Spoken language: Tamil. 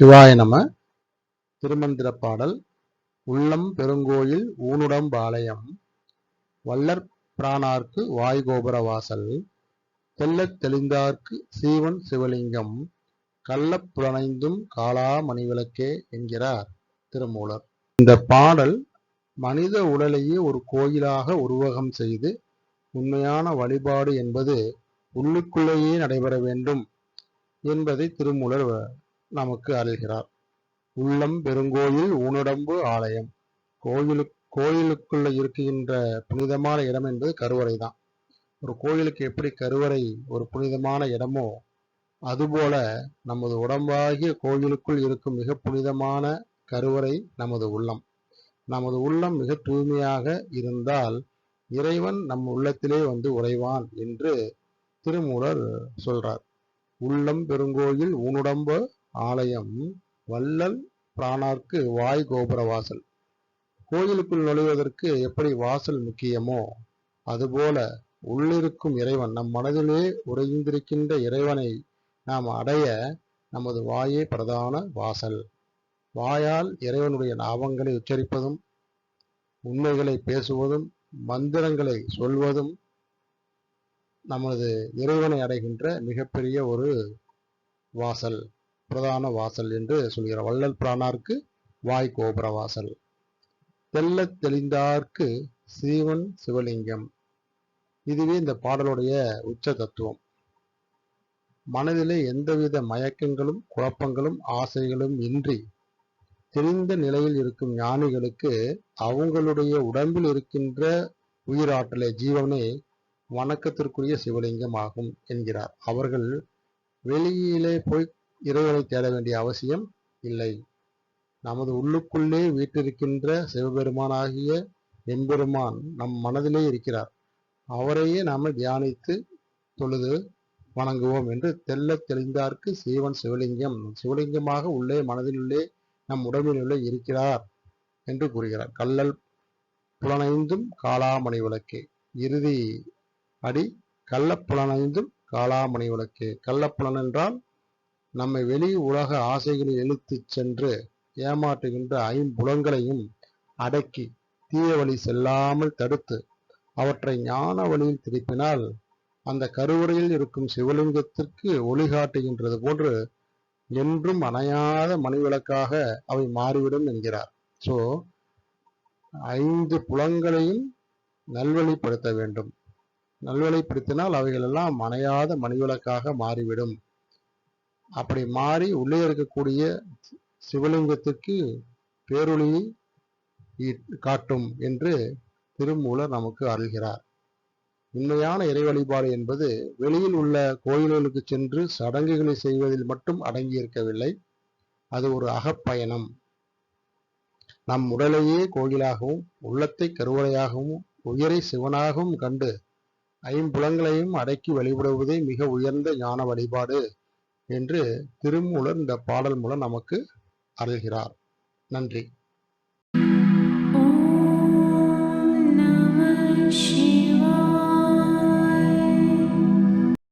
சிவாய நம. திருமந்திர பாடல் உள்ளம் பெருங்கோயில் ஊனுடம்பாளையம் வல்லற் பிரானார்க்கு வாய்கோபுர வாசல். தெல்லத் தெளிந்தார்க்கு சீவன் சிவலிங்கம். கள்ளப் புலனைந்தும் காலா மணிவிளக்கே என்கிறார் திருமூலர். இந்த பாடல் மனித உடலையே ஒரு கோயிலாக உருவகம் செய்து உண்மையான வழிபாடு என்பது உள்ளுக்குள்ளேயே நடைபெற வேண்டும் என்பதை திருமூலர் நமக்கு அருள்கிறார். உள்ளம் பெருங்கோயில் ஊனுடம்பு ஆலயம். கோயிலு கோயிலுக்குள்ள இருக்கின்ற புனிதமான இடம் என்பது கருவறை தான் ஒரு கோயிலுக்கு எப்படி கருவறை ஒரு புனிதமான இடமோ அதுபோல நமது உடம்பாகிய கோயிலுக்குள் இருக்கும் மிக புனிதமான கருவறை நமது உள்ளம். நமது உள்ளம் மிக தூய்மையாக இருந்தால் இறைவன் நம் உள்ளத்திலே வந்து உறைவான் என்று திருமூலர் சொல்றார். உள்ளம் பெருங்கோயில் ஊனுடம்பு ஆலயம் வள்ளல் பிரானார்க்கு வாய் கோபுர வாசல். கோயிலுக்குள் நுழைவதற்கு எப்படி வாசல் முக்கியமோ அதுபோல உள்ளிருக்கும் இறைவன் நம் மனதிலே உறைந்திருக்கின்ற இறைவனை நாம் அடைய நமது வாயே பிரதான வாசல். வாயால் இறைவனுடைய நாமங்களை உச்சரிப்பதும் உண்மைகளை பேசுவதும் மந்திரங்களை சொல்வதும் நமது இறைவனை அடைகின்ற மிகப்பெரிய ஒரு வாசல். பிரதான வாசல் என்று சொல்கிறார். வள்ளல் பிரானார்க்கு வாய் கோபுர வாசல். தெல்ல தெளிந்தார்க்கு சீவன் சிவலிங்கம். இதுவே இந்த பாடலுடைய உச்ச தத்துவம். மனதிலே எந்தவித மயக்கங்களும் குழப்பங்களும் ஆசைகளும் இன்றி தெளிந்த நிலையில் இருக்கும் ஞானிகளுக்கு அவங்களுடைய உடம்பில் இருக்கின்ற உயிராற்றலை ஜீவனே வணக்கத்திற்குரிய சிவலிங்கம் ஆகும் என்கிறார். அவர்கள் வெளியிலே போய் இறைவனை தேட வேண்டிய அவசியம் இல்லை. நமது உள்ளுக்குள்ளே வீட்டிருக்கின்ற சிவபெருமானாகிய எம்பெருமான் நம் மனதிலே இருக்கிறார். அவரையே நாம தியானித்து தொழுது வணங்குவோம் என்று தெல்ல தெளிந்தார்க்கு சீவன் சிவலிங்கம். சிவலிங்கமாக உள்ளே மனதிலுள்ளே நம் உடம்பிலுள்ளே இருக்கிறார் என்று கூறுகிறார். கள்ளல் புலனைந்தும் காளாமணி விளக்கே. இறுதி அடி கள்ளப்புலனைந்தும் காளாமணி விளக்கே. கள்ளப்புலன் என்றால் நம்மை வெளி உலக ஆசைகளை இழுத்துச் சென்று ஏமாற்றுகின்ற ஐம்புலங்களையும் அடக்கி தீய வழி செல்லாமல் தடுத்து அவற்றை ஞான வழியில் திருப்பினால் அந்த கருவறையில் இருக்கும் சிவலிங்கத்திற்கு ஒளி காட்டுகின்றது போன்று என்றும் அணையாத மணிவிளக்காக அவை மாறிவிடும் என்கிறார். சோ ஐந்து புலங்களையும் நல்வழிப்படுத்த வேண்டும். நல்வழிப்படுத்தினால் அவைகளெல்லாம் அணையாத மணிவிளக்காக மாறிவிடும். அப்படி மாறி உள்ளே இருக்கக்கூடிய சிவலிங்கத்துக்கு பேரொளியை காட்டும் என்று திருமூலர் நமக்கு அருள்கிறார் உண்மையான இறை வழிபாடு என்பது வெளியில் உள்ள கோயில்களுக்கு சென்று சடங்குகளை செய்வதில் மட்டும் அடங்கியிருக்கவில்லை அது ஒரு அகப்பயணம். நம் உடலையே கோயிலாகவும் உள்ளத்தை கருவறையாகவும் உயரை சிவனாகவும் கண்டு ஐம்புலங்களையும் அடக்கி வழிபடுவதே மிக உயர்ந்த ஞான வழிபாடு. என்று திருமூலர் இந்த பாடல் மூலம் நமக்கு அருள்கிறார். நன்றி.